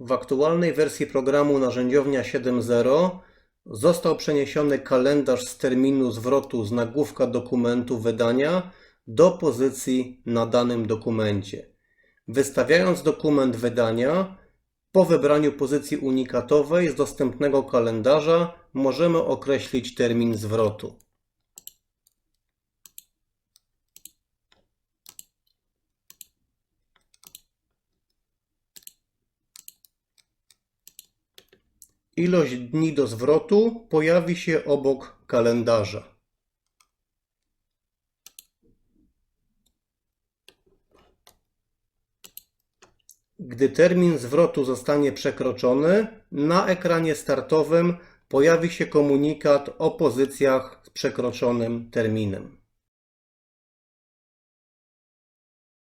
W aktualnej wersji programu narzędziownia 7.0 został przeniesiony kalendarz z terminu zwrotu z nagłówka dokumentu wydania do pozycji na danym dokumencie. Wystawiając dokument wydania, po wybraniu pozycji unikatowej z dostępnego kalendarza możemy określić termin zwrotu. Ilość dni do zwrotu pojawi się obok kalendarza. Gdy termin zwrotu zostanie przekroczony, na ekranie startowym pojawi się komunikat o pozycjach z przekroczonym terminem.